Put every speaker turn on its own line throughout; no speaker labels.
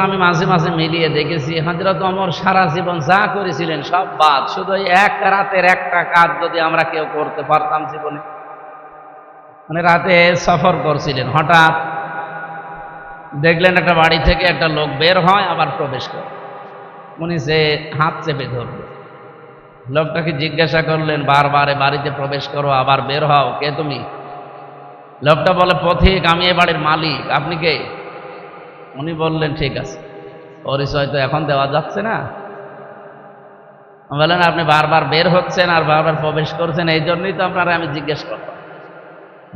আমি মাঝে মাঝে মিলিয়ে দেখেছি হাজরত অমর সারা জীবন যা করেছিলেন সব বাদ। শুধু এক রাতের একটা কাজ যদি আমরা কেউ করতে পারতাম জীবনে। মানে রাতে সফর করছিলেন, হঠাৎ দেখলেন একটা বাড়ি থেকে একটা লোক বের হয়, আবার প্রবেশ করে। উনি সে হাত চেপে ধরবে লোকটাকে জিজ্ঞাসা করলেন, বারবারে বাড়িতে প্রবেশ করো, আবার বের হও, কে তুমি? লোকটা বলে, পথিক, আমি এ বাড়ির মালিক, আপনি কে? উনি বললেন, ঠিক আছে। পরিচয় তো এখন দেওয়া যাচ্ছে না। বললেন আপনি বারবার বের হচ্ছেন আর বারবার প্রবেশ করছেন, এই জন্যই তো আপনারা আমি জিজ্ঞেস করতাম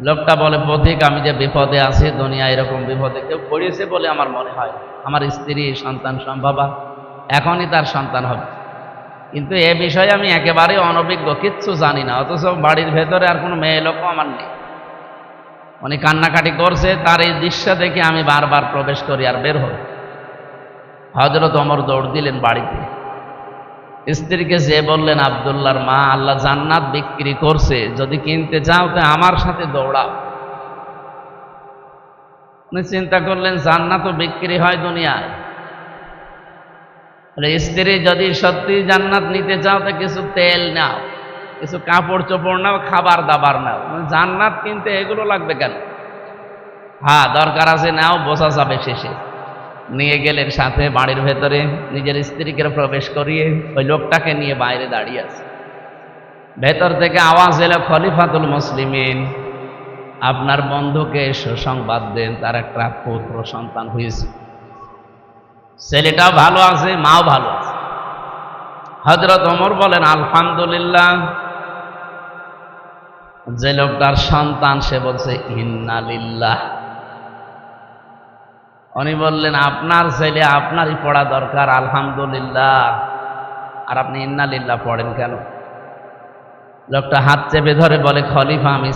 লোকটা বলে পথিক আমি যে বিপদে আছি দুনিয়া এরকম বিপদে কেউ পড়িয়েছে বলে আমার মনে হয় আমার স্ত্রী, সন্তান, সম্ভবা, এখনই তার সন্তান হবে। কিন্তু এ বিষয়ে আমি একেবারেই অনভিজ্ঞ, কিচ্ছু জানি না, অথচ বাড়ির ভেতরে আর কোনো মেয়ে লোকও আমার নেই। উনি কান্নাকাটি করছে, তার এই দৃশ্য দেখে আমি বারবার প্রবেশ করি আর বের হই। হজরত অমর দৌড় দিলেন বাড়িতে। স্ত্রীকে যে বললেন, আবদুল্লাহর মা আল্লাহ জান্নাত বিক্রি করছে, যদি কিনতে চাও তো আমার সাথে দৌড়াও। উনি চিন্তা করলেন, জান্নাতও বিক্রি হয় দুনিয়ায়। স্ত্রী, যদি সত্যি জান্নাত নিতে চাও তো কিছু তেল নাও। কিছু কাপড় চোপড় নাও, খাবার দাবার নাও। মানে জান্নাত কিনতে এগুলো লাগবে কেন? হ্যাঁ দরকার আছে, নাও বোঝা যাবে শেষে। নিয়ে গেলেন সাথে বাড়ির ভেতরে, নিজের স্ত্রীকে প্রবেশ করিয়ে ওই লোকটাকে নিয়ে বাইরে দাঁড়িয়ে আছে। ভেতর থেকে আওয়াজ এলো, খলিফাতুল মুসলিমিন, আপনার বন্ধুকে সুসংবাদ দেন, তার একটা পুত্র সন্তান হয়েছে। ছেলেটাও ভালো আছে, মাও ভালো আছে। হজরত অমর বলেন, আলহামদুলিল্লাহ যে লোকটার সন্তান, সে বলছে, ইন্নালিল্লাহ। উনি বললেন, আপনার ছেলে আপনারই পড়া দরকার, আলহামদুলিল্লাহ। আর আপনি ইন্নালিল্লাহ পড়েন কেন? লোকটা হাত চেপে ধরে বলে, খলিফা, আমি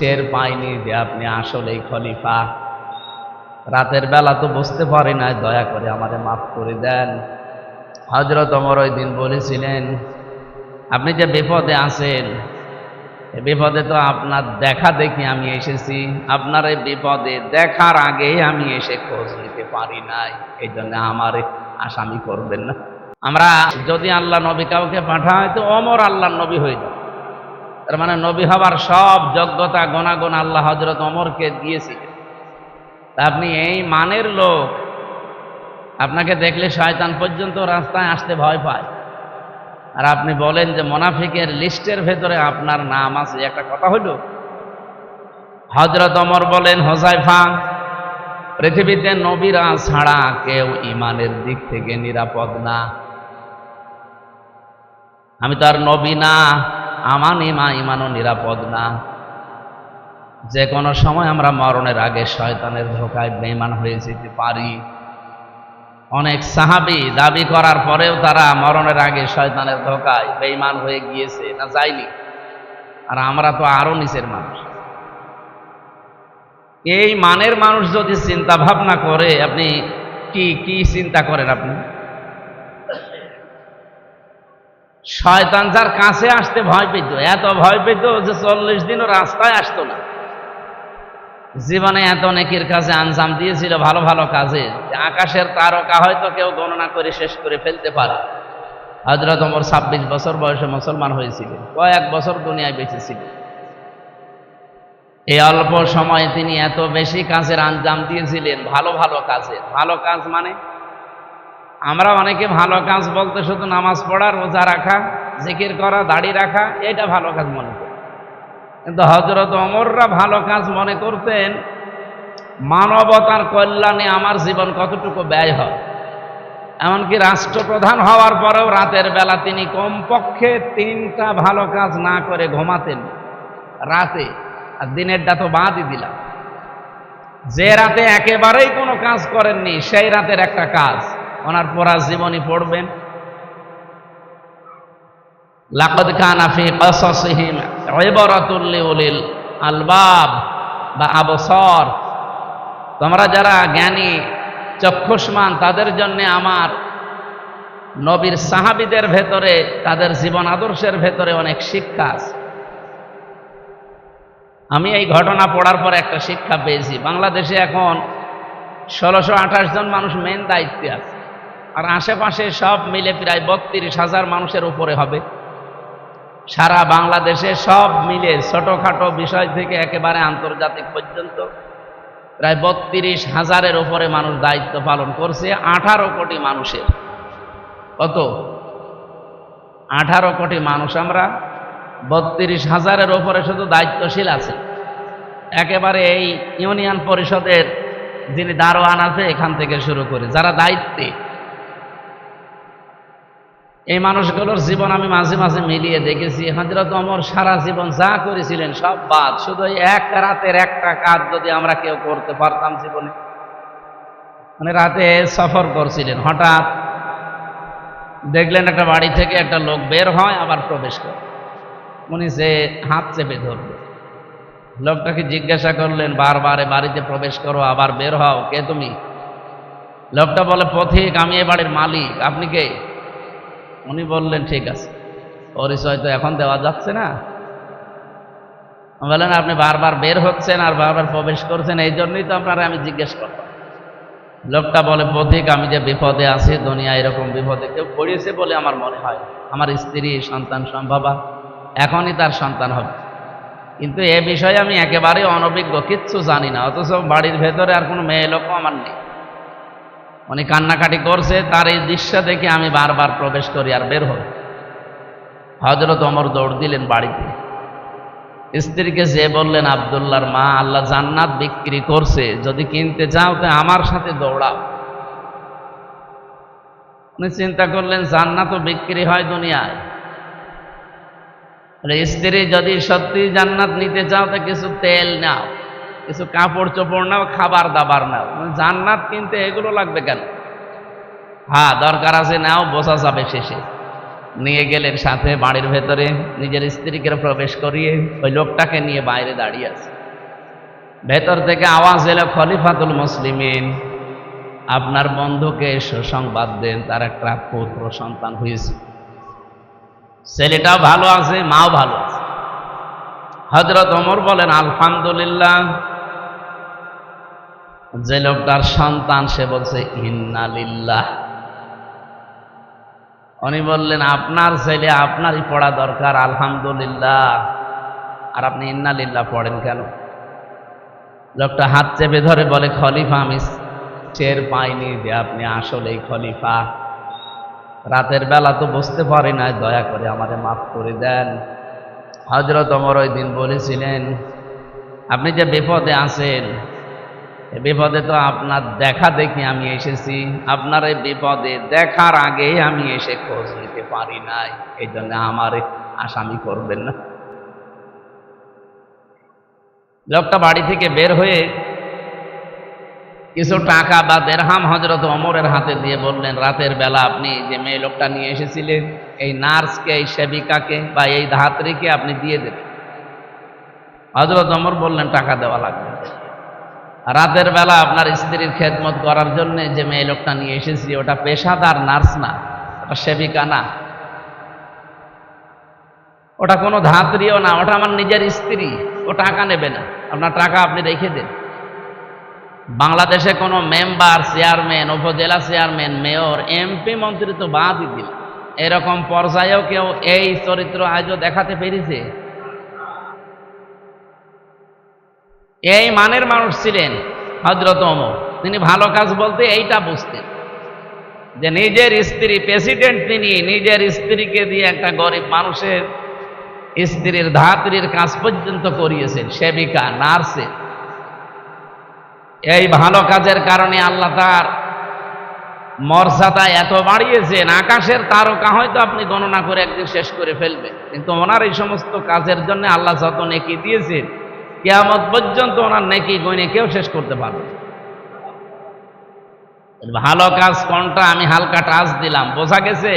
টের পাইনি যে আপনি আসলেই খলিফা। রাতের বেলা তো বুঝতে পারি না দয়া করে আমাদের মাফ করে দেন। হজরত অমর ওই দিন বলেছিলেন, আপনি যে বিপদে আছেন বিপদে তো আপনার দেখা দেখি আমি এসেছি। আপনার এই বিপদে দেখার আগেই আমি এসে খোঁজ নিতে পারি নাই। এই জন্য আমার আসামি করবেন না। আমরা যদি আল্লাহ নবী কাউকে পাঠায় তো অমর আল্লাহ নবী হয়ে যায় তার মানে নবী হবার সব যোগ্যতা, গণাগণ আল্লাহ হজরত অমরকে দিয়েছিলেন তা আপনি এই মানের লোক, আপনাকে দেখলে শয়তান পর্যন্ত রাস্তায় আসতে ভয় পায়। আর আপনি বলেন যে মোনাফিকের লিস্টের ভেতরে আপনার নাম আছে। একটা কথা হইল হজরত অমর বলেন হোসাইফা পৃথিবীতে নবীরা ছাড়া কেউ ইমানের দিক থেকে নিরাপদ না। আমি তো আর নবী না আমান ইমা ইমানও নিরাপদ না। যে কোনো সময় আমরা মরণের আগে শয়তানের ধোকায় বেমান হয়ে যেতে পারি। অনেক সাহাবি দাবি করার পরেও তারা মরণের আগে শয়তানের ধোকায় বেইমান হয়ে গিয়েছে, না যায়নি। আর আমরা তো আরও নিচের মানুষ। এই মানের মানুষ যদি চিন্তা ভাবনা করে, আপনি কি কি চিন্তা করেন আপনি? শয়তান যার কাছে আসতে ভয় পেত, এত ভয় পেত যে চল্লিশ দিনও রাস্তায় আসতো না। জীবনে এত নেকির কাজে আঞ্জাম দিয়েছিল ভালো ভালো কাজে আকাশের তারকা হয়তো কেউ গণনা করে শেষ করে ফেলতে পারে। হজরত ওমর ছাব্বিশ বছর বয়সে মুসলমান হয়েছিল, কয়েক বছর দুনিয়ায় বেঁচে ছিল এই অল্প সময়ে তিনি এত বেশি কাজের আঞ্জাম দিয়েছিলেন, ভালো ভালো কাজে। ভালো কাজ মানে আমরা অনেকে ভালো কাজ বলতে শুধু নামাজ পড়া, রোজা রাখা, জিকির করা, দাড়ি রাখা এটা ভালো কাজ মনে করি। কিন্তু হজরত অমররা ভালো কাজ মনে করতেন, মানবতার কল্যাণে আমার জীবন কতটুকু ব্যয় হয়। এমনকি রাষ্ট্রপ্রধান হওয়ার পরেও রাতের বেলা তিনি কমপক্ষে তিনটা ভালো কাজ না করে ঘুমাতেন। রাতে, আর দিনেরটা তো বাদই দিলাম। যে রাতে একেবারেই কোনো কাজ করেননি, সেই রাতের একটা কাজ, ওনার পড়া জীবনী পড়বেন। লাকদ কানা ফি কসাসিহিম আলবাব বা আবসর। তোমরা যারা জ্ঞানী, চক্ষুষ্মান, তাদের জন্য আমার নবীর সাহাবিদের ভেতরে, তাদের জীবন আদর্শের ভেতরে অনেক শিক্ষা আছে। আমি এই ঘটনা পড়ার পর একটা শিক্ষা পেয়েছি। বাংলাদেশে এখন ষোলোশো আঠাশ জন মানুষ মেন দায়িত্বে আছে। আর আশেপাশে সব মিলে প্রায় বত্রিশ হাজার মানুষের উপরে হবে। সারা বাংলাদেশে সব মিলে ছোটখাটো বিষয় থেকে একেবারে আন্তর্জাতিক পর্যন্ত প্রায় বত্রিশ হাজারের উপরে মানুষ দায়িত্ব পালন করছে, আঠারো কোটি মানুষের। কত? আঠারো কোটি মানুষ আমরা, বত্রিশ হাজারের ওপরে শুধু দায়িত্বশীল আছে। একেবারে এই ইউনিয়ন পরিষদের যিনি দারোয়ান আছে, এখান থেকে শুরু করে, যারা দায়িত্বে। এই মানুষগুলোর জীবন আমি মাঝে মাঝে মিলিয়ে দেখেছি। হজরত অমর সারা জীবন যা করেছিলেন সব বাদ। শুধু এক রাতের একটা কাজ যদি আমরা কেউ করতে পারতাম জীবনে। মানে রাতে সফর করছিলেন। হঠাৎ দেখলেন একটা বাড়ি থেকে একটা লোক বের হয়, আবার প্রবেশ করে। উনি সে হাত চেপে ধরবে লোকটাকে জিজ্ঞাসা করলেন, বারবার বাড়িতে প্রবেশ করো, আবার বের হও। কে তুমি? লোকটা বলে, পথিক, আমি এ বাড়ির মালিক। আপনি কে? উনি বললেন, ঠিক আছে। পরিচয় তো এখন দেওয়া যাচ্ছে না। বললেন আপনি বারবার বের হচ্ছেন আর বারবার প্রবেশ করছেন, এই জন্যই তো আপনারা আমি জিজ্ঞেস করব লোকটা বলে পথিক আমি যে বিপদে আছি দুনিয়া এরকম বিপদে কেউ পড়িয়েছে বলে আমার মনে হয়। আমার স্ত্রী, সন্তান, সম্ভবা, এখনই তার সন্তান হবে। কিন্তু এ বিষয়ে আমি একেবারেই অনভিজ্ঞ, কিচ্ছু জানি না, অথচ বাড়ির ভেতরে আর কোনো মেয়ে লোকও আমার নেই। উনি কান্নাকাটি করছে, তার এই দৃশ্য দেখে আমি বারবার প্রবেশ করি আর বের হই। হজরত অমর দৌড় দিলেন বাড়িতে। স্ত্রীকে যে বললেন, আবদুল্লাহর মা আল্লাহ জান্নাত বিক্রি করছে, যদি কিনতে চাও তো আমার সাথে দৌড়াও। উনি চিন্তা করলেন, জান্নাতও বিক্রি হয় দুনিয়ায়। স্ত্রী, যদি সত্যি জান্নাত নিতে চাও তো কিছু তেল নাও। কিছু কাপড় চোপড় নাও, খাবার দাবার নাও। মানে জান্নাত কিনতে এগুলো লাগবে কেন? হ্যাঁ দরকার আছে, নাও বোঝা যাবে শেষে। নিয়ে গেলেন সাথে বাড়ির ভেতরে নিজের স্ত্রীকে প্রবেশ করিয়ে ওই লোকটাকে নিয়ে বাইরে দাঁড়িয়ে আছে। ভেতর থেকে আওয়াজ এলো, খলিফাতুল মুসলিমিন, আপনার বন্ধুকে সুসংবাদ দেন, তার একটা পুত্র সন্তান হয়েছে। ছেলেটাও ভালো আছে, মাও ভালো আছে। হজরত ওমর বলেন, আলহামদুলিল্লাহ যে লোকটার সন্তান, সে বলছে, ইন্নালিল্লাহ। উনি বললেন, আপনার ছেলে আপনারই পড়া দরকার, আলহামদুলিল্লাহ। আর আপনি ইন্নালিল্লাহ পড়েন কেন? লোকটা হাত চেপে ধরে বলে, খলিফা, আমি চের পাইনি যে আপনি আসলেই খলিফা। রাতের বেলা তো বুঝতে পারি না দয়া করে আমাদের মাফ করে দেন। হজরত অমর ওই দিন বলেছিলেন, আপনি যে বিপদে আছেন বিপদে তো আপনার দেখা দেখি আমি এসেছি। আপনার এই বিপদে দেখার আগেই আমি এসে খোঁজ নিতে পারি নাই। এই জন্য আমার আসামি করবেন না। লোকটা বাড়ি থেকে বের হয়ে কিছু টাকা বা দেড়হাম হজরত অমরের হাতে দিয়ে বললেন, রাতের বেলা আপনি যে মেয়ে লোকটা নিয়ে এসেছিলেন, এই নার্সকে, এই সেবিকাকে বা এই ধাত্রীকে আপনি দিয়ে দেবেন। হজরত অমর বললেন, টাকা দেওয়া লাগবে রাতের বেলা আপনার স্ত্রীর খেদমত করার জন্য যে মেয়ে লোকটা নিয়ে এসেছি, ওটা পেশাদার নার্স না, ওটা সেবিকা না। ওটা কোনো ধাত্রীও না, ওটা আমার নিজের স্ত্রী, ও টাকা নেবে না। আপনার টাকা আপনি রেখে দেন। বাংলাদেশে কোনো member, chairman, upazila chairman, mayor, MP, মন্ত্রী তো বাদই দিল। এরকম পর্যায়েও কেউ এই চরিত্র আজও দেখাতে পেরেছে? এই মানের মানুষ ছিলেন হজরত অমর তিনি ভালো কাজ বলতে এইটা বুঝতেন যে নিজের স্ত্রী প্রেসিডেন্ট তিনি নিজের স্ত্রীকে দিয়ে একটা গরিব মানুষের স্ত্রীর ধাত্রীর কাজ পর্যন্ত করিয়েছেন, সেবিকা, নার্সে এই ভালো কাজের কারণে আল্লাহ তার মর্যাদা এত বাড়িয়েছেন, আকাশের তারকা হয়তো আপনি গণনা করে একদিন শেষ করে ফেলবেন, কিন্তু ওনার এই সমস্ত কাজের জন্য আল্লাহ যত নেকি দিয়েছেন। কেয়ামত পর্যন্ত ওনার নেকি গণে কেউ শেষ করতে পারবে ভালো কাজ কোনটা? আমি হালকা টাচ দিলাম। বোঝা গেছে?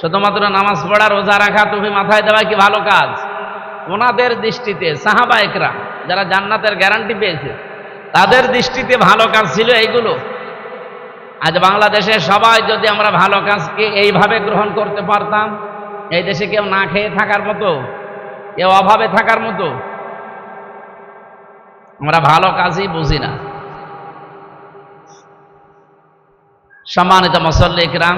শুধুমাত্র নামাজ পড়া, রোজা রাখা তুমি মাথায় দেওয়া কি ভালো কাজ? ওনাদের দৃষ্টিতে, সাহাবা একরা যারা জান্নাতের গ্যারান্টি পেয়েছে, তাদের দৃষ্টিতে ভালো কাজ ছিল এইগুলো। আজ বাংলাদেশে সবাই যদি আমরা ভালো কাজকে এইভাবে গ্রহণ করতে পারতাম, এই দেশে কেউ না খেয়ে থাকার মতো, কেউ অভাবে থাকার মতো আমরা ভালো কাজই বুঝি না। সম্মানিত মুসল্লিকরাম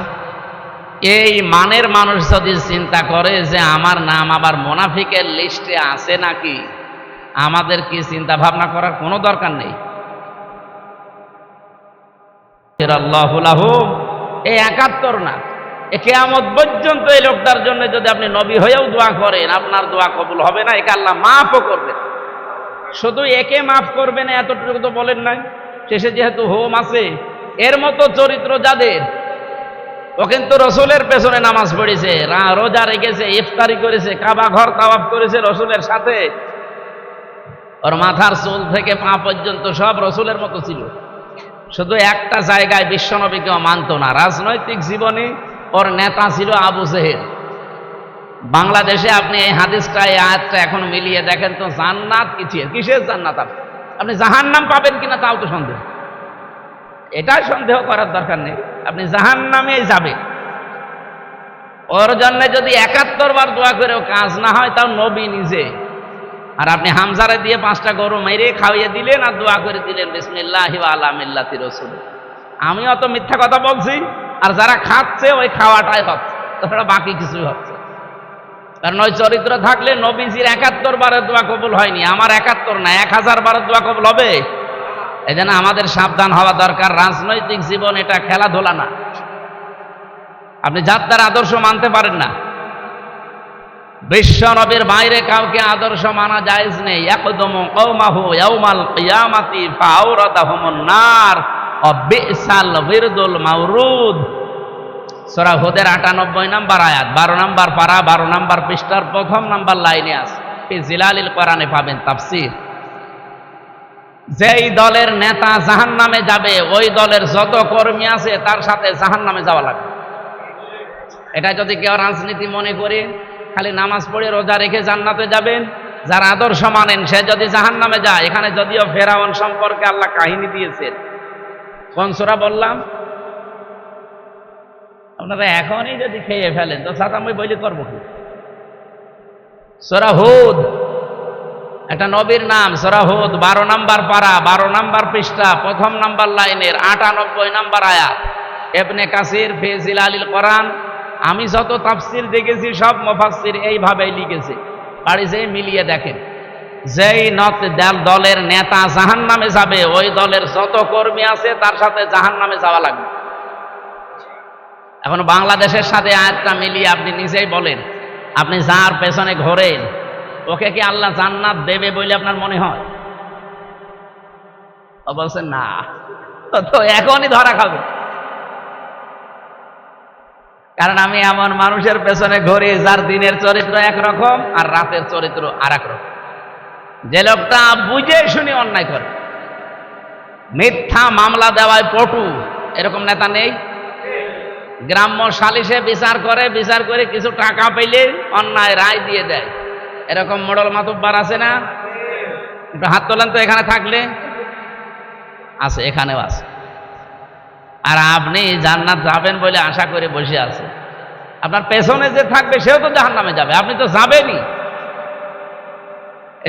এই মানের মানুষ যদি চিন্তা করে যে আমার নাম আবার মোনাফিকের লিস্টে আছে নাকি, আমাদের কি চিন্তা ভাবনা করার কোনো দরকার নেই? এই একাত্তর না। এ কেয়ামত পর্যন্ত এই লোকটার জন্য যদি আপনি নবী হয়েও দোয়া করেন, আপনার দোয়া কবুল হবে না, একে আল্লাহ মাফও করবেন। শুধু একে মাফ করবে না এতটুকু তো বলেন নাই। শেষে যেহেতু হোম আছে, এর মতো চরিত্র যাদের, ও কিন্তু রসুলের পেছনে নামাজ পড়েছে রোজা রেখেছে, ইফতারি করেছে, কাবা ঘর তাওয়াফ করেছে রসুলের সাথে। ওর মাথার চুল থেকে পা পর্যন্ত সব রসুলের মতো ছিল। শুধু একটা জায়গায় বিশ্বনবীকে মানত না। রাজনৈতিক জীবনে ওর নেতা ছিল আবু জেহের বাংলাদেশে আপনি এই হাদিসটা, এই আয়াতটা এখন মিলিয়ে দেখেন তো জান্নাত কিসের কিসের জান্নাত আপনি? আপনি জাহান্নাম পাবেন কিনা তাও তো সন্দেহ। এটাই সন্দেহ করার দরকার নেই। আপনি জাহান নামেই যাবেন। ওর জন্য যদি একাত্তর বার দোয়া করেও কাজ না হয়, তাও নবী নিজে। আর আপনি হামজারে দিয়ে পাঁচটা গরু মেরে খাওয়িয়ে দিলেন আর দোয়া করে দিলেন, বিসমিল্লাহ আলা মিল্লাতি রসুল। আমি অত মিথ্যা কথা বলছি, আর যারা খাচ্ছে ওই খাওয়াটাই হচ্ছে তাছাড়া বাকি কিছুই হচ্ছে কারণ ওই চরিত্র থাকলে নবীজির একাত্তর বারের দোয়া কবুল হয়নি। আমার একাত্তর না, এক হাজার বারের দোয়া কবুল হবে। এই জন্য আমাদের সাবধান হওয়া দরকার। রাজনৈতিক জীবন এটা খেলাধুলা না। আপনি যাত্রার আদর্শ মানতে পারেন না। বিশ্ব নবীর বাইরে কাউকে আদর্শ মানা জায়েজ নেই। একদম কওমাহু ইয়াউমাল কিয়ামাতি ফাওরাদাহুমুন নার। ও বিসাল বিরদুল মাওরুদ সূরা হুদের 98 নাম্বার আয়াত 12 নাম্বার পারা 12 নাম্বার পৃষ্ঠার প্রথম নাম্বার লাইনে আছে। জিলালিল কোরআনে পাবেন তাফসীর। যেই দলের নেতা জাহান নামে যাবে, ওই দলের যত কর্মী আছে, তার সাথে জাহান নামে যাওয়া লাগবে। এটা যদি কেউ রাজনীতি মনে করে, খালি নামাজ পড়ে রোজা রেখে জান্নাতে যাবেন, যার আদর্শ মানেন, সে যদি জাহান নামে যায়, এখানে যদিও ফেরাউন সম্পর্কে আল্লাহ কাহিনী দিয়েছেন। কোন সোরা বললাম? আপনারা এখনই যদি খেয়ে ফেলেন, তো সাতামই বইলে করব কি? সোরা হুদ। একটা নবীর নাম সরাহুদ বারো নাম্বার পারা, বারো নাম্বার পৃষ্ঠা, প্রথম নাম্বার লাইনের, আটানব্বই নাম্বার আয়াত। এবনে কাসির ফেজিল আলিল কোরআন, আমি যত তাফসির দেখেছি, সব মুফাসসির এইভাবেই লিখেছে। বাড়িতে মিলিয়ে দেখেন। যেই নত দল- দলের নেতা জাহান নামে যাবে, ওই দলের যত কর্মী আছে, তার সাথে জাহান নামে যাওয়া লাগবে। এখন বাংলাদেশের সাথে আয়াতটা মিলিয়ে আপনি নিজেই বলেন, আপনি যার পেছনে ঘোরেন, ওকে কি আল্লাহ জান্নাত দেবে বলে আপনার মনে হয়? ও না। তো এখনই ধরা খাবে। কারণ আমি এমন মানুষের পেছনে ঘুরি যার দিনের চরিত্র একরকম আর রাতের চরিত্র আর রকম যে লোকটা বুঝে শুনে অন্যায় করে। মিথ্যা মামলা দেওয়ায় পটু, এরকম নেতা নেই। গ্রাম্য সালিশে বিচার করে বিচার করে কিছু টাকা পেলে অন্যায় রায় দিয়ে দেয়। এরকম মোড়ল মাতব্বার আছে না? হাত তোলেন তো, এখানে থাকলে। আছে, এখানেও আছে। আর আপনি জান্নাত যাবেন বলে আশা করে বসে আছে। আপনার পেছনে যে থাকবে, সেও তো জাহান নামে যাবে। আপনি তো যাবেনই।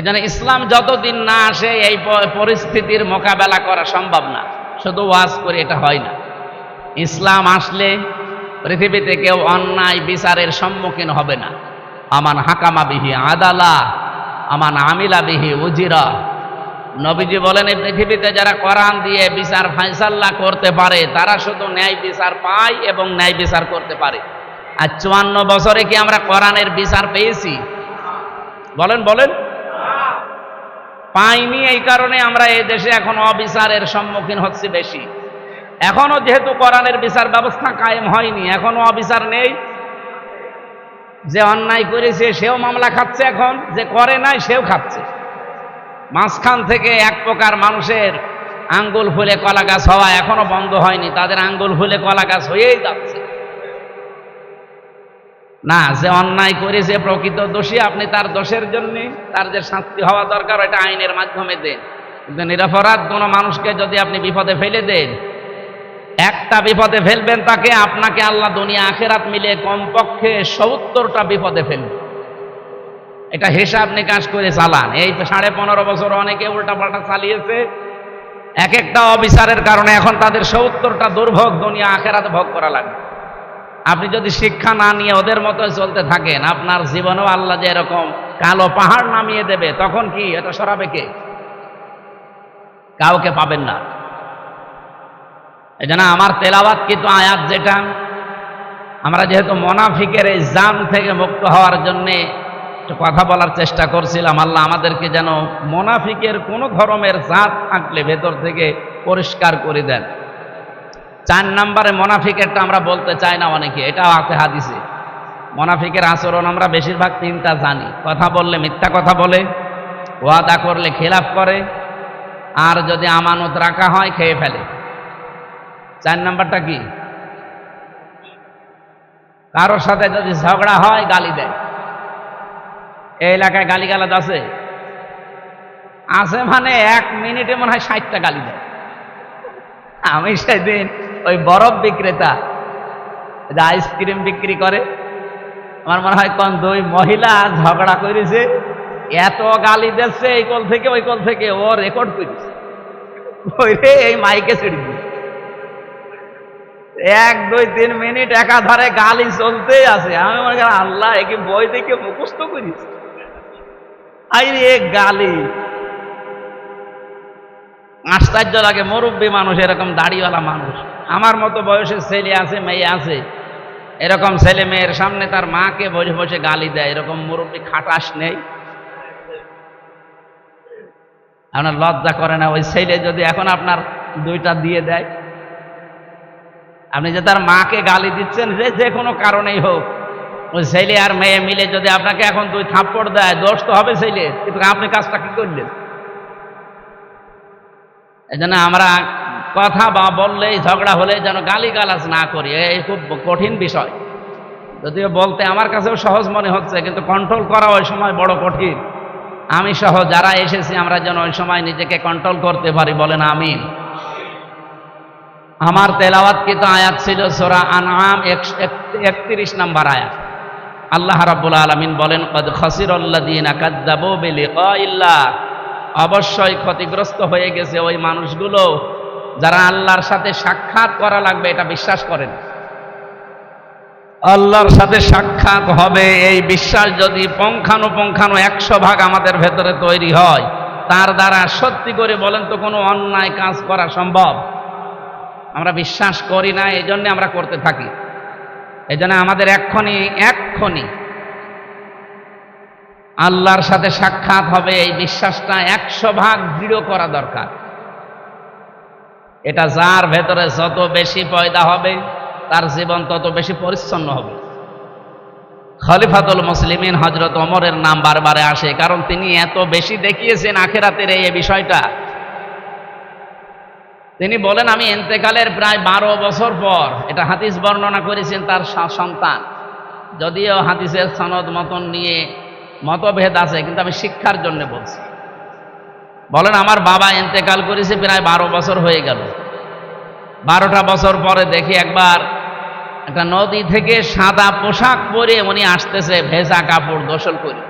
জন্য ইসলাম যতদিন না আসে, এই পরিস্থিতির মোকাবেলা করা সম্ভব না। শুধু ওয়াজ করে, এটা হয় না। ইসলাম আসলে পৃথিবীতে কেউ অন্যায় বিচারের সম্মুখীন হবে না। আমান হাকামা বিহি আদালা, আমান আমিলা বিহি উজিরা। নবীজি বলেন, এই পৃথিবীতে যারা কোরআন দিয়ে বিচার ফাইসাল্লা করতে পারে, তারা শুধু ন্যায় বিচার পায় এবং ন্যায় বিচার করতে পারে। আর চুয়ান্ন বছরে কি আমরা কোরআনের বিচার পেয়েছি? বলেন বলেন। পাইনি, এই কারণে আমরা এই দেশে এখন অবিচারের সম্মুখীন হচ্ছে বেশি। এখনও যেহেতু কোরআনের বিচার ব্যবস্থা কায়েম হয়নি, এখনও অবিচার নেই। যে অন্যায় করেছে, সেও মামলা খাচ্ছে এখন, যে করে নাই, সেও খাচ্ছে। মাঝখান থেকে এক প্রকার মানুষের আঙ্গুল ফুলে কলা গাছ হওয়া এখনও বন্ধ হয়নি, তাদের আঙ্গুল ফুলে কলা গাছ হয়েই যাচ্ছে। না, যে অন্যায় করেছে, প্রকৃত দোষী, আপনি তার দোষের জন্য তার যে শাস্তি হওয়া দরকার এটা আইনের মাধ্যমে দেন। কিন্তু নিরপরাধ কোনো মানুষকে যদি আপনি বিপদে ফেলে দেন একটা বিপদে ফেলবেন তাকে, আপনাকে আল্লাহ দুনিয়া আখেরাত মিলে কমপক্ষে সত্তরটা বিপদে ফেলবে। এটা হিসাব নিকাশ করে চালান। এই সাড়ে পনেরো বছর অনেকে উল্টা পাল্টা চালিয়েছে। এক একটা অবিচারের কারণে এখন তাদের সত্তরটা দুর্ভোগ দুনিয়া আখেরাত ভোগ করা লাগবে। আপনি যদি শিক্ষা না নিয়ে ওদের মতো চলতে থাকেন, আপনার জীবনেও আল্লাহ যে এরকম কালো পাহাড় নামিয়ে দেবে, তখন কি? এটা সরাবে কে? কাউকে পাবেন না। এই জন্য আমার তেলাওয়াত কিন্তু আয়াত যেটা, আমরা যেহেতু মোনাফিকের এই জাম থেকে মুক্ত হওয়ার জন্যে একটু কথা বলার চেষ্টা করছিলাম, আল্লাহ আমাদেরকে যেন মোনাফিকের কোনো ধরনের জাত থাকলে ভেতর থেকে পরিষ্কার করে দেন। চার নম্বরে মোনাফিকেরটা আমরা বলতে চাই না অনেকে, এটাও আছে হাদিসে। মোনাফিকের আচরণ আমরা বেশিরভাগ তিনটা জানি, কথা বললে মিথ্যা কথা বলে, ওয়াদা করলে খেলাফ করে, আর যদি আমানত রাখা হয় খেয়ে ফেলে। চার নাম্বারটা কি? কারোর সাথে যদি ঝগড়া হয়, গালি দেয়। এই এলাকায় গালিগালাজ আছে? আছে মানে এক মিনিটে মনে হয় ষাটটা গালি দেয়। আমি সেদিন ওই বরফ বিক্রেতা, যে আইসক্রিম বিক্রি করে, আমার মনে হয় কোন দুই মহিলা ঝগড়া করেছে, এত গালি দিচ্ছে এই কল থেকে, ওই কল থেকে, ও রেকর্ড করেছে। এই মাইকে ছেড়ে এক, দুই, তিন মিনিট একাধারে গালি চলতেই আছে। আমি মনে করি, আল্লাহ, একে বই দেখে মুখস্থ করিস। আইরে গালি। আশ্চর্য লাগে, মুরব্বী মানুষ এরকম দাড়িওয়ালা মানুষ। আমার মতো বয়সের ছেলে আছে, মেয়ে আছে। এরকম ছেলে মেয়ের সামনে তার মাকে বসে বসে গালি দেয়। এরকম মুরব্বী খাটাস নেই। আপনার লজ্জা করে না, ওই ছেলে যদি এখন আপনার দুইটা দিয়ে দেয় আপনি যে তার মাকে গালি দিচ্ছেন, যে যে কোনো কারণেই হোক। ওই ছেলে আর মেয়ে মিলে যদি আপনাকে এখন দুই থাপ্পড় দেয়, দোষ তো হবে ছেলে। কিন্তু আপনি কাজটা কি করলেন? এই জন্য আমরা কথা বা বললেই ঝগড়া হলে যেন গালি গালাজ না করি। এই খুব কঠিন বিষয়। যদিও বলতে আমার কাছেও সহজ মনে হচ্ছে, কিন্তু কন্ট্রোল করা ওই সময় বড় কঠিন। আমি সহ যারা এসেছি, আমরা যেন ওই সময় নিজেকে কন্ট্রোল করতে পারি বলেন আমিন। আমার তেলাওয়াত কিন্তু আয়াত ছিল? সোরা আনআম একত্রিশ নাম্বার আয়াত। আল্লাহ রাব্বুল আলামিন বলেন, কদ কাযযাবু বিলিকাইল্লাহ। অবশ্যই ক্ষতিগ্রস্ত হয়ে গেছে ওই মানুষগুলো যারা আল্লাহর সাথে সাক্ষাৎ করা লাগবে, এটা বিশ্বাস করেন। আল্লাহর সাথে সাক্ষাৎ হবে, এই বিশ্বাস যদি পঙ্খানুপঙ্খানু একশো ভাগ আমাদের ভেতরে তৈরি হয়, তার দ্বারা সত্যি করে বলেন তো কোনো অন্যায় কাজ করা সম্ভব। আমরা বিশ্বাস করি না, এই জন্যে আমরা করতে থাকি। এই জন্য আমাদের এক্ষণি এক্ষণি আল্লাহর সাথে সাক্ষাৎ হবে, এই বিশ্বাসটা একশো ভাগ দৃঢ় করা দরকার। এটা যার ভেতরে যত বেশি পয়দা হবে, তার জীবন তত বেশি পরিচ্ছন্ন হবে। খলিফাতুল মুসলিমিন হজরত ওমরের নাম বারবারে আসে, কারণ তিনি এত বেশি দেখিয়েছেন আখেরাতের এই বিষয়টা। তিনি বলেন, আমি এন্তেকালের প্রায় বারো বছর পর এটা হাদিস বর্ণনা করেছেন তার সন্তান। যদিও হাদিসের সনদ মতন নিয়ে মতভেদ আছে, কিন্তু আমি শিক্ষার জন্য বলছি। বলেন, আমার বাবা এন্তেকাল করেছে প্রায় বারো বছর হয়ে গেল। বারোটা বছর পরে দেখি একবার একটা নদী থেকে সাদা পোশাক পরে উনি আসতেছে ভেজা কাপড় গোসল করে।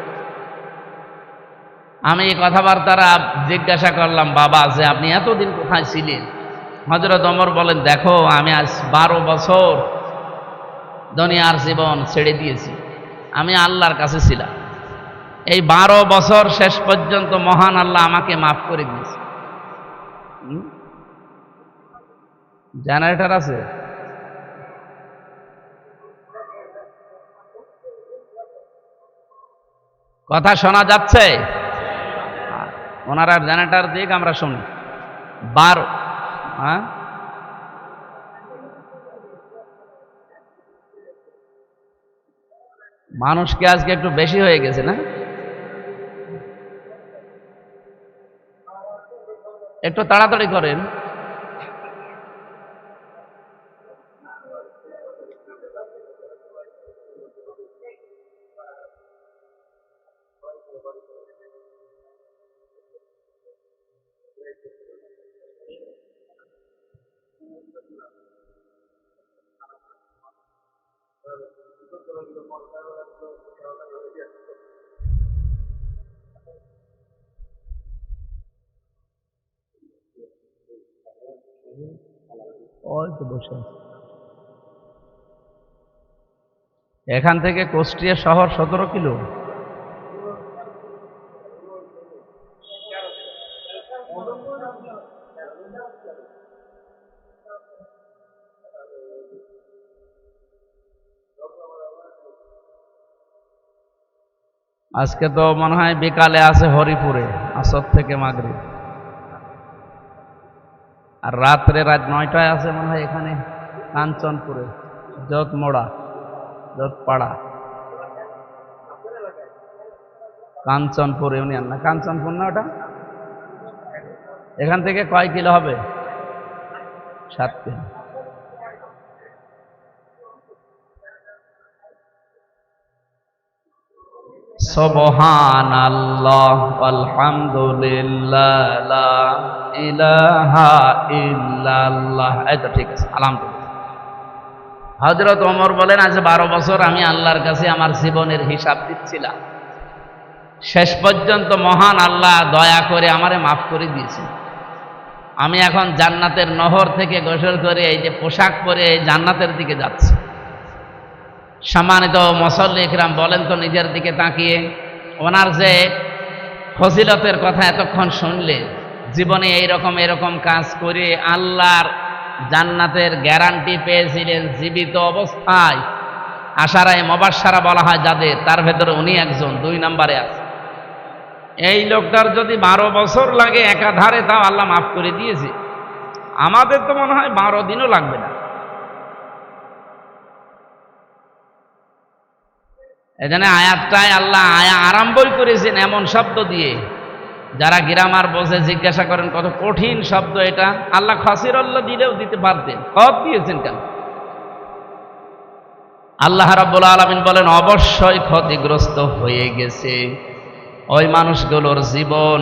আমি কথাবার্তারা জিজ্ঞাসা করলাম, বাবা, যে আপনি এতদিন কোথায় ছিলেন? হজরত অমর বলেন, দেখো, আমি আজ বারো বছর দুনিয়ার জীবন ছেড়ে দিয়েছি। আমি আল্লাহর কাছে ছিলাম। এই বারো বছর শেষ পর্যন্ত মহান আল্লাহ আমাকে মাফ করে দিয়েছে। জেনারেটর আছে? কথা শোনা যাচ্ছে? ওনারা জেনারেটর দিক আমরা শুনি। বারো হ্যাঁ? মানুষকে আজকে একটু বেশি হয়ে গেছে না? একটু তাড়াতাড়ি করেন। আছে। এখান থেকে কুষ্টিয়া শহর সতেরো কিলো আজকে তো মনে হয় বিকালে আছে হরিপুরে, আসর থেকে মাগরি আর রাত্রে রাত নয়টায় আছে মনে হয় এখানে কাঞ্চনপুরে যত মোড়া যত পাড়া কাঞ্চনপুর ইউনিয়ন না, কাঞ্চনপুর না ওটা? এখান থেকে কয় কিলো হবে? সাত কিলো। সবহান আল্লাহ লা ইলাহা ইল্লাল্লাহ। এই তো ঠিক আছে, আলহামদুলিল্লাহ। হজরত ওমর বলেন, আজ বারো বছর আমি আল্লাহর কাছে আমার জীবনের হিসাব দিচ্ছিলাম। শেষ পর্যন্ত মহান আল্লাহ দয়া করে আমারে মাফ করে দিয়েছে আমি এখন জান্নাতের নহর থেকে গোসল করে এই যে পোশাক পরে এই জান্নাতের দিকে যাচ্ছি। সম্মানিত মসল্লি ইকরাম, বলেন তো নিজের দিকে তাকিয়ে। ওনার যে ফজিলতের কথা এতক্ষণ শুনলে, জীবনে এইরকম এরকম কাজ করে আল্লাহর জান্নাতের গ্যারান্টি পেয়েছিলেন জীবিত অবস্থায়। আশারায় মবাসারা বলা হয় যাদের, তার ভেতরে উনি একজন, দুই নম্বরে আছে। এই লোকটার যদি বারো বছর লাগে, একাধারে তাও আল্লাহ মাফ করে দিয়েছে। আমাদের তো মনে হয় বারো দিনও লাগবে না। এখানে আয়াতটায় আল্লাহ আয়া আরম্ভই করেছেন এমন শব্দ দিয়ে। যারা গ্রামার বসে জিজ্ঞাসা করেন, কত কঠিন শব্দ এটা? আল্লাহ খাসির আল্লাহ দিলেও দিতে পারতেন। কব দিয়েছেন কেন? আল্লাহ রাব্বুল আলমিন বলেন, অবশ্যই ক্ষতিগ্রস্ত হয়ে গেছে। ওই মানুষগুলোর জীবন,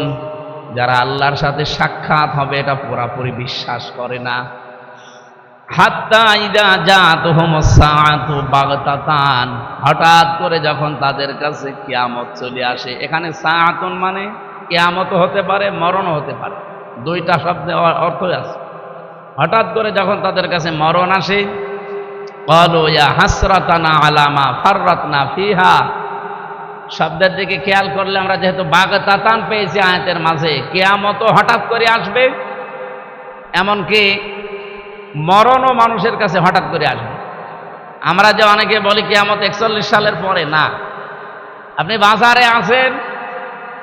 যারা আল্লাহর সাথে সাক্ষাৎ হবে, এটা পুরাপুরি বিশ্বাস করে না হাত্তা ইদা জাতুহুম সাআতু বাগতাতান হঠাৎ করে যখন তাদের কাছে কিয়ামত চলে আসে, এখানে সাআতুন মানে কিয়ামত হতে পারে মরণ হতে পারে। দুইটা শব্দে অর্থ আছে। হঠাৎ করে যখন তাদের কাছে মরণ আসে হাসরাতানা আলা মা ফাররাতনা ফিহা। শব্দের দিকে খেয়াল করলে আমরা যেহেতু বাগতাতান পেয়েছি আয়াতের মাঝে কেয়ামত হঠাৎ করে আসবে। এমনকি মরণও মানুষের কাছে হঠাৎ করে আসবে। আমরা যে অনেকে বলি কেয়ামত একচল্লিশ সালের পরে, না। আপনি বাজারে আছেন,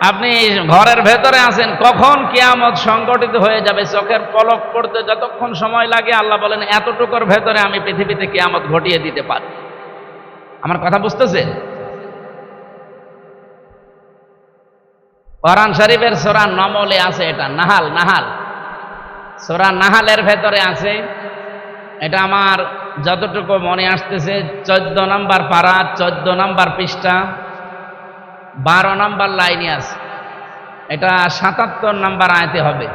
আপনি ঘরের ভেতরে আছেন, কখন কেয়ামত সংগঠিত হয়ে যাবে, চোখের পলক পড়তে যতক্ষণ সময় লাগে, আল্লাহ বলেন, এতটুকুর ভেতরে আমি পৃথিবীতে কেয়ামত ঘটিয়ে দিতে পারি। আমার কথা বুঝতেছেন? কোরআন শরীফের সোরা নমলে আছে এটা, নাহাল নাহাল। সোরা নাহালের ভেতরে আছে এটা আমার যতটুকু মনে আসতেছে, চোদ্দ নম্বর পাড়া, চোদ্দ নম্বর পৃষ্ঠা, বারো নম্বর লাইনে আছে। এটা সাতাত্তর নম্বর আয়তে হবে।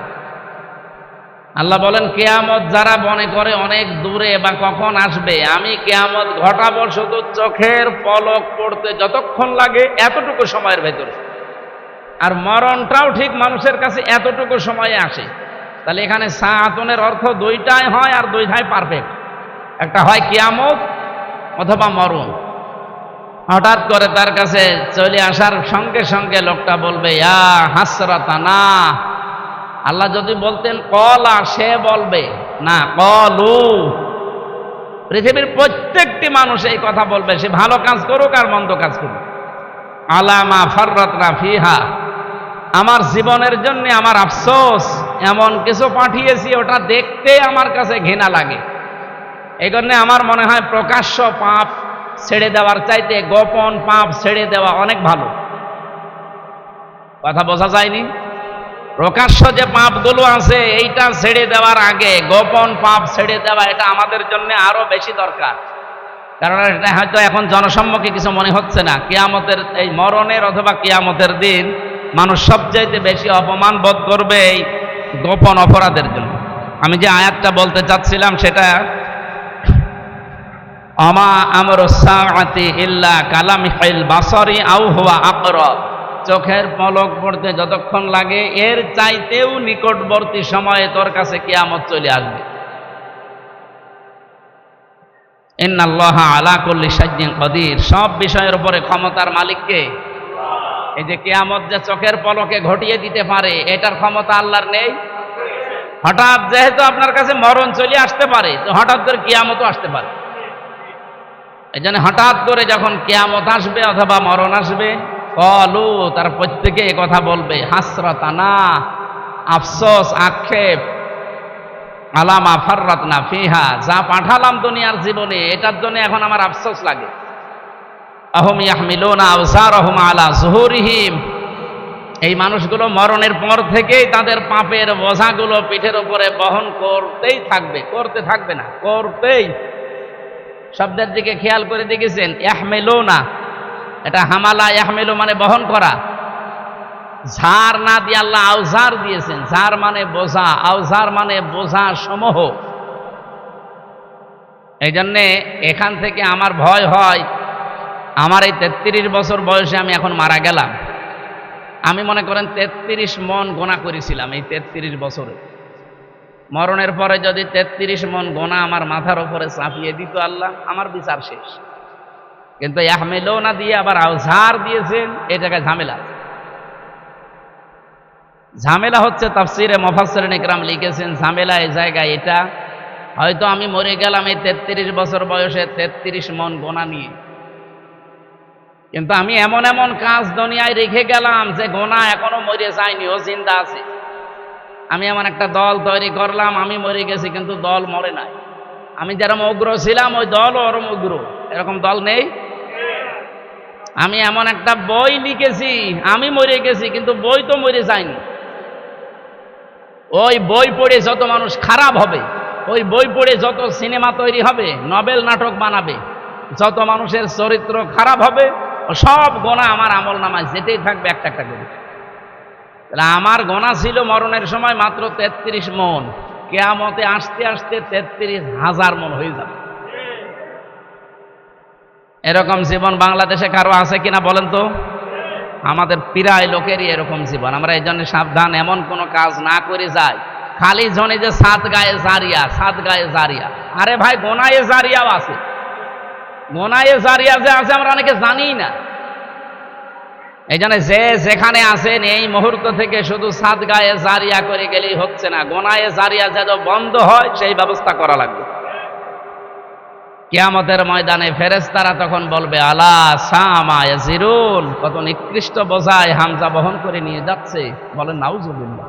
আল্লাহ বলেন, কেয়ামত যারা মনে করে অনেক দূরে বা কখন আসবে, আমি কেয়ামত ঘটাবো শুধু চোখের পলক পড়তে যতক্ষণ লাগে, এতটুকু সময়ের ভেতরে। আর মরণটাও ঠিক মানুষের কাছে এতটুকু সময়ে আসে। তাহলে এখানে সা সাহাতনের অর্থ দুইটাই হয় আর দুইটাই পারফেক্ট একটা হয় কিয়ামত অথবা মরণ। হঠাৎ করে তার কাছে চলে আসার সঙ্গে সঙ্গে লোকটা বলবে, ইয়া হাসরাতানা। আল্লাহ যদি বলতেন, কলা, সে বলবে, না, কলু। পৃথিবীর প্রত্যেকটি মানুষ এই কথা বলবে, সে ভালো কাজ করুক আর মন্দ কাজ করুক। আলামা ফররতরা ফিহা। আমার জীবনের জন্য আমার আফসোস। এমন কিছু পাঠিয়েছি, ওটা দেখতে আমার কাছে ঘৃণা লাগে। এই জন্যে আমার মনে হয় প্রকাশ্য পাপ ছেড়ে দেওয়ার চাইতে গোপন পাপ ছেড়ে দেওয়া অনেক ভালো। কথা বোঝা যায়নি? প্রকাশ্য যে পাপগুলো আছে, এইটা ছেড়ে দেওয়ার আগে, গোপন পাপ ছেড়ে দেওয়া, এটা আমাদের জন্য আরও বেশি দরকার। কারণ এটা হয়তো এখন জনসম্মুখে কিছু মনে হচ্ছে না। কেয়ামতের এই মরণের অথবা কেয়ামতের দিন মানুষ সবচাইতে বেশি অপমান বোধ করবে এই গোপন অপরাধের জন্য। আমি যে আয়াতটা বলতে চাচ্ছিলাম সেটা, অমা আমর সাআতি ইল্লা কালামিহাইল বাসরি আও হুয়া আকরব চোখের পলক পড়তে যতক্ষণ লাগে, এর চাইতেও নিকটবর্তী সময়ে তোর কাছে কিয়ামত চলে আসবে। ইন্নাল্লাহ আলা কুল্লি সাজ্জিন কদির। সব বিষয়ের উপরে ক্ষমতার মালিককে এই যে কেয়ামত যে চোখের পলকে ঘটিয়ে দিতে পারে, এটার ক্ষমতা আল্লাহর নেই। হঠাৎ যেহেতু আপনার কাছে মরণ চলে আসতে পারে, তো হঠাৎ করে কিয়ামতও আসতে পারে। এই জন্য হঠাৎ করে যখন কেয়ামত আসবে অথবা মরণ আসবে, কলু তার প্রত্যেকে কথা বলবে, হাসরতানা, আফসোস, আক্ষেপ, আলামা ফাররাত না ফিহা, যা পাঠালাম দুনিয়ার জীবনে, এটার জন্য এখন আমার আফসোস লাগে। আহম ইয়াহমিলুনা আওসারহুম আলা জুহুরিহিম। এই মানুষগুলো মরণের পর থেকেই তাদের পাপের বোঝাগুলো পিঠের উপরে বহন করতেই থাকবে, করতে থাকবে না, করতেই। শব্দের দিকে খেয়াল করে দেখেছেন ইয়াহমেলো না এটা হামালা, ইয়াহমেলো মানে বহন করা। ঝাড় না দিয়ে আল্লাহ আউজার দিয়েছেন, ঝার মানে বোঝা আউজার মানে বোঝা সমূহ। এই জন্যে এখান থেকে আমার ভয় হয় আমার এই তেত্রিশ বছর বয়সে আমি এখন মারা গেলাম। আমি মনে করেন তেত্রিশ মন গোনা করেছিলাম এই তেত্রিশ বছরে। মরণের পরে যদি তেত্রিশ মন গোনা আমার মাথার ওপরে চাপিয়ে দিত আল্লাহ, আমার বিচার শেষ। কিন্তু আহমেলো না দিয়ে আবার আউঝার দিয়েছেন এই জায়গায় ঝামেলা ঝামেলা হচ্ছে তাফসিরে মফাসর ইকরাম লিখেছেন, ঝামেলা এই জায়গায় এটা, হয়তো আমি মরে গেলাম এই তেত্রিশ বছর বয়সে তেত্রিশ মন গোনা নিয়ে। কিন্তু আমি এমন এমন কাজ দুনিয়ায় রেখে গেলাম যে গোনা এখনও মরে যায়নি, ও জিন্দা আছে। আমি এমন একটা দল তৈরি করলাম, আমি মরে গেছি, কিন্তু দল মরে নাই। আমি যেরকম উগ্র ছিলাম, ওই দলও ওরম উগ্র। এরকম দল নেই? আমি এমন একটা বই লিখেছি, আমি মরে গেছি, কিন্তু বই তো মরে যায়নি। ওই বই পড়ে যত মানুষ খারাপ হবে, ওই বই পড়ে যত সিনেমা তৈরি হবে, নবেল নাটক বানাবে, যত মানুষের চরিত্র খারাপ হবে সব গোনা আমার আমল নামায়, যেতেই থাকবে একটা একটা করে। তাহলে আমার গোনা ছিল মরণের সময় মাত্র তেত্রিশ মন। কেয়ামতে আসতে আসতে তেত্রিশ হাজার মন হয়ে যাবে। এরকম জীবন বাংলাদেশে কারও আছে কিনা বলেন তো? আমাদের প্রায় লোকেরই এরকম জীবন। আমরা এই জন্য সাবধান, এমন কোনো কাজ না করে যাই। খালি জনে যে সাত গায়ে জারিয়া, সাত গায়ে জারিয়া। আরে ভাই, গোনায়ে জারিয়াও আছে। গোনায়ে জারিয়া যে আছে, আমরা অনেকে জানি না। এই জন্য যে যেখানে আছেন, এই মুহূর্ত থেকে শুধু সাত গায়ে জারিয়া করে গেলেই হচ্ছে না। গোনায়ে জারিয়া যেন বন্ধ হয়, সেই ব্যবস্থা করা লাগবে। কেয়ামতের ময়দানে ফেরেস্তারা তখন বলবে, আলা সামা জিরুন কত নিকৃষ্ট বোঝায় হামজা বহন করে নিয়ে যাচ্ছে। বলেন, নাউজুবিল্লাহ।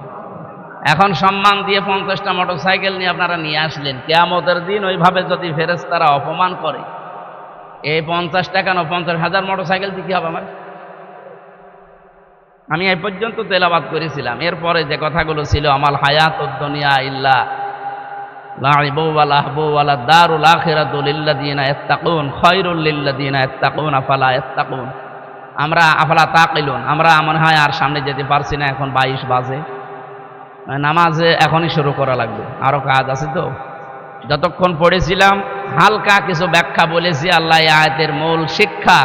এখন সম্মান দিয়ে পঞ্চাশটা মোটর সাইকেল নিয়ে আপনারা নিয়ে আসলেন। কেয়ামতের দিন ওইভাবে যদি ফেরেস্তারা অপমান করে এই পঞ্চাশ টাকা না, পঞ্চাশ হাজার মোটর সাইকেল দিয়ে কি হবে আমার? আমি এই পর্যন্ত তেলাবাদ করেছিলাম। এরপরে যে কথাগুলো ছিল, আমাল হায়াত দুনিয়া ইল্লা দারুল আমরা আমরা মনে হয় আর সামনে যেতে পারছি না, এখন বাইশ বাজে। নামাজে এখনই শুরু করা লাগবে। আরও কাজ আছে তো? যতক্ষণ পড়েছিলাম, হালকা কিছু ব্যাখ্যা বলেছি, আল্লাহ আয়াতের মূল শিক্ষা।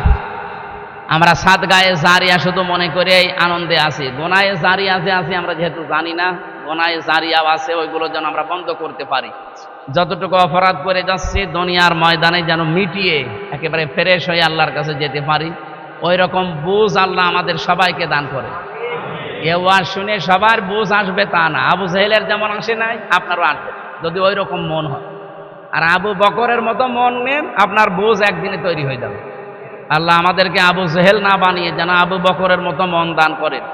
আমরা সাত গায়ে জারিয়া শুধু মনে করে আনন্দে আছি। গোনায়ে জারিয়া যে আছে আমরা যেহেতু জানি না, গোনায়ে জারিয়াও আছে, ওইগুলো যেন আমরা বন্ধ করতে পারি। যতটুকু অপরাধ করে যাচ্ছি, দুনিয়ার ময়দানে যেন মিটিয়ে একেবারে ফ্রেশ হয়ে আল্লাহর কাছে যেতে পারি ওই রকম বুঝ আল্লাহ আমাদের সবাইকে দান করে। কেউ আর শুনে সবার বুঝ আসবে তা না। আবু জাহেলের যেমন আসে নাই, আপনারও আসবে। যদি ওই রকম মন হয়। আর আবু বকরের মতো মন নেন আপনার বোঝ একদিনে তৈরি হয়ে যাবে। আল্লাহ আমাদেরকে আবু জেহেল না বানিয়ে যেন আবু বকরের মতো মন দান করেন।